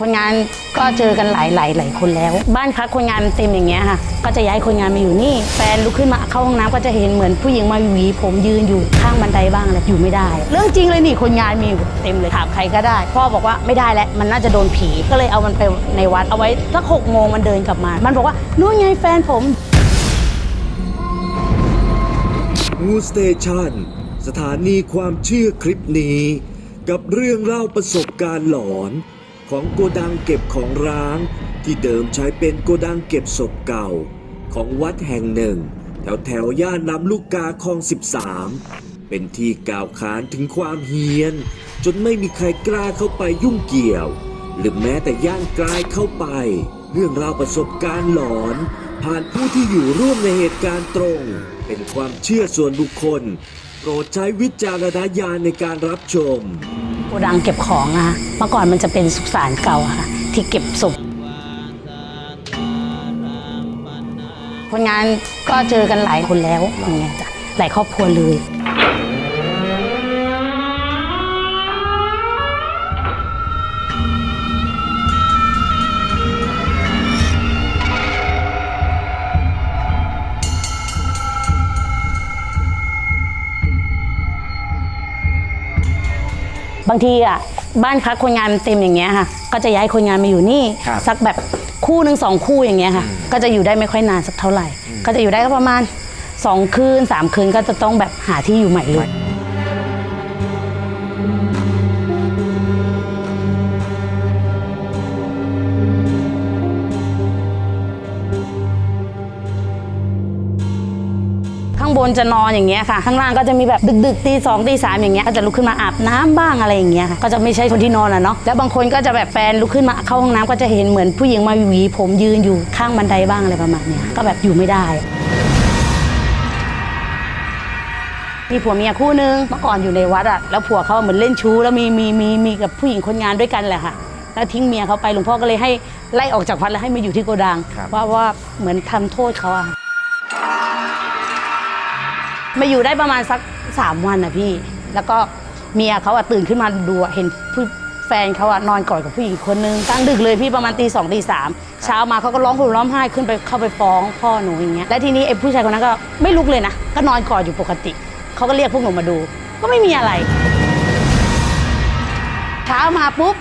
คนงานก็เจอกันหลายหลายหลายคนแล้ว บ้านพักคนงานเต็มอย่างเงี้ยค่ะ ก็จะย้ายคนงานมาอยู่นี่ แฟนลุกขึ้นมาเข้าห้องน้ำก็จะเห็นเหมือนผู้หญิงมาหวีผมยืนอยู่ข้างบันไดบ้างอะไรอยู่ไม่ได้ เรื่องจริงเลยนี่คนงานมีอยู่เต็มเลยถามใครก็ได้ พ่อบอกว่าไม่ได้แล้วมันน่าจะโดนผีก็เลยเอามันไปในวัดเอาไว้สักหกโมงมันเดินกลับมา มันบอกว่านู่นไงแฟนผมงูสเตชันสถานีความเชื่อคลิปนี้ กับเรื่องเล่าประสบการณ์หลอน ของโกดังเก็บของร้าง ที่เดิมใช้เป็นโกดังเก็บศพเก่า ของวัดแห่งหนึ่ง แถวแถวย่านลำลูกกาคลอง 13 เป็นที่กล่าวขานถึงความเฮี้ยน จนไม่มีใครกล้าเข้าไปยุ่งเกี่ยว หรือแม้แต่ย่างกลายเข้าไป เรื่องราวประสบการณ์หลอน ผ่านผู้ที่อยู่ร่วมในเหตุการณ์ตรง เป็นความเชื่อส่วนบุคคล โปรดใช้วิจารณญาณในการรับชม โกดังเก็บของอะค่ะเมื่อก่อนมันจะเป็นสุสานเก่าอะค่ะ ที่เก็บศพคนงานก็เจอกันหลายคนแล้วอย่างเงี้ยจ้ะหลายครอบครัวเลย บางทีอะบ้านพักคนงานมันเต็มอย่างเงี้ยค่ะ ก็จะย้ายคนงานมาอยู่นี่ ครับสักแบบคู่หนึ่งสองคู่อย่างเงี้ยค่ะก็จะอยู่ได้ไม่ค่อยนานสักเท่าไหร่ ก็จะอยู่ได้ก็ประมาณสองคืนสามคืนก็จะต้องแบบหาที่อยู่ใหม่เลยข้างบนจะนอนอย่างเงี้ยค่ะ ข้างล่างก็จะมีแบบดึกๆตีสองตีสามอย่างเงี้ยก็จะลุกขึ้นมาอาบน้ำบ้างอะไรอย่างเงี้ยค่ะก็จะไม่ใช่คนที่นอนอะเนาะแล้วบางคนก็จะแบบแฟนลุกขึ้นมาเข้าห้องน้ำก็จะเห็นเหมือนผู้หญิงมาหวีผมยืนอยู่ข้างบันไดบ้างอะไรประมาณเนี้ยก็แบบอยู่ไม่ได้มีผัวเมียคู่นึงเมื่อก่อนอยู่ในวัดอะแล้วผัวเขาเหมือนเล่นชู้แล้วมีมีมีมีกับผู้หญิงคนงานด้วยกันแหละค่ะ แล้วทิ้งเมียเขาไปหลวงพ่อก็เลยให้ไล่ออกจากวัดแล้วให้มาอยู่ที่โกดังครับว่าว่าเหมือนทำโทษเขาอะ มาอยู่ได้ประมาณสักสามวันอะพี่ แล้วก็เมียเขาอะตื่นขึ้นมาดูอะเห็นผู้แฟนเขาอะนอนกอดกับผู้หญิงอีกคนนึงกลางดึกเลยพี่ประมาณตีสองตีสามเช้ามาเขาก็ร้องห่มร้องไห้ขึ้นไปเข้าไปฟ้องพ่อหนูอย่างเงี้ยและทีนี้ไอ้ผู้ชายคนนั้นก็ไม่ลุกเลยนะก็นอนกอดอยู่ปกติเขาก็เรียกพวกหนูมาดู ก็ไม่มีอะไรเช้ามาปุ๊บ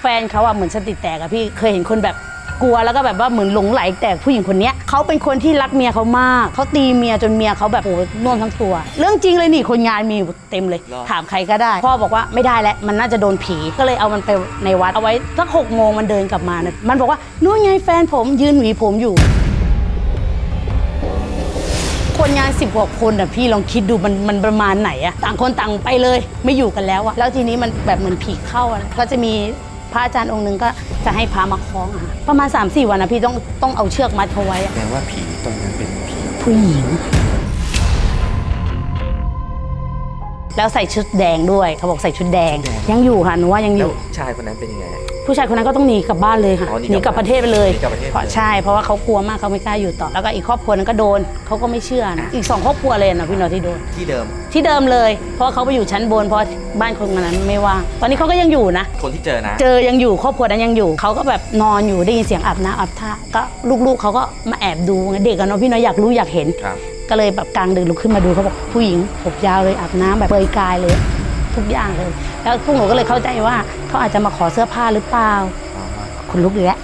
แฟนเขาอะเหมือนสติแตกอะพี่เคยเห็นคนแบบ กลัวแล้วก็แบบว่าเหมือนหลงไหลแต่ผู้หญิงคนเนี้ยเขาเป็นคนที่รักเมียเขามากเขาตีเมียจนเมียเขาแบบโอ้โหน่วมทั้งตัว เรื่องจริงเลยนี่คนงานมีอยู่เต็มเลยเหรอถามใครก็ได้ พ่อบอกว่าไม่ได้แล้วมันน่าจะโดนผีก็เลยเอามันไปในวัดเอาไว้สักหกโมงมันเดินกลับมานะมันบอกว่านู่นไงแฟนผมยืนหวีผมอยู่คนงานสิบกว่าคนอะพี่ลองคิดดูมันมันประมาณไหนอะต่างคนต่างไปเลยไม่อยู่กันแล้วอะแล้วทีนี้มันแบบเหมือนผีเข้าอะก็จะมีพ ระอาจารย์องค์หนึ่งก็จะให้พามาคล้องอะค่ะประมาณ3าสี่วันนะพี่ต้องต้องเอาเชือกมัดเขาไว้อะแปลว่าผีตรงนั้นเป็นผีผู้หญิง แล้วใส่ชุดแดงด้วยเขาบอกใส่ชุดแดง ยังอยู่ค่ะหนูว่ายังอแล้วยู่ ชายคนนั้นเป็นยังไง ผู้ชายคนนั้นก็ต้องหนีกลับบ้านเลยค่ะอ๋อหนีหนีกลับประเทศไปเลยหนีกลับประเทศไปเลย เพราะใช่เพราะว่าเขากลัวมากเขาไม่กล้าอยู่ต่อ แล้วก็อีกครอบครัวนั้นก็โดนเขาก็ไม่เชื่อนะอีกสองครอบครัวเลยนะพี่เนอที่โดน ที่เดิม ที่เดิมเลย เพราะเขาไปอยู่ชั้นบนเพราะบ้านคนนั้นไม่ว่างตอนนี้เขาก็ยังอยู่นะ คนที่เจอนะ เจอยังอยู่ครอบครัวนั้นยังอยู่เขาก็แบบนอนอยู่ได้ยินเสียงอาบน้ำอาบท่าก็ลูกๆเขาก็มาแอบดูไงเด็กกันเนาะพี่เน้อยอยากรู้อยากเห็น ครับ ก็เลยแบบกลางดึกลุกขึ้นมาดูเขาบอกผู้หญิงผมยาวเลยอาบน้ำแบบเปลือยกายเลย ทุกอย่างเลย แล้วพวกหนูก็เลยเข้าใจว่าเขาอาจจะมาขอเสื้อผ้าหรือเปล่าคนลุกเลยแหละ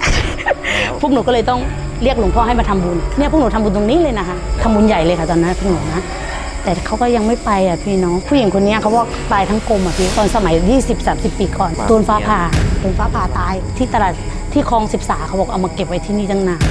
พวกหนูก็เลยต้องเรียกหลวงพ่อให้มาทำบุญเนี่ยพวกหนูทำบุญตรงนี้เลยนะคะทำบุญใหญ่เลยค่ะตอนนั้นพวกหนูนะแต่เขาก็ยังไม่ไปอะพี่น้องผู้หญิงคนเนี้ยเขาว่าตายทั้งกลมอะพี่ตอนสมัย 20 30 ปีก่อนว้าวโดนฟ้าผ่าโดนฟ้าผ่าตายที่ตลาดที่คลองสิบสาเขาบอกเอามาเก็บไว้ที่นี่ตั้งนาน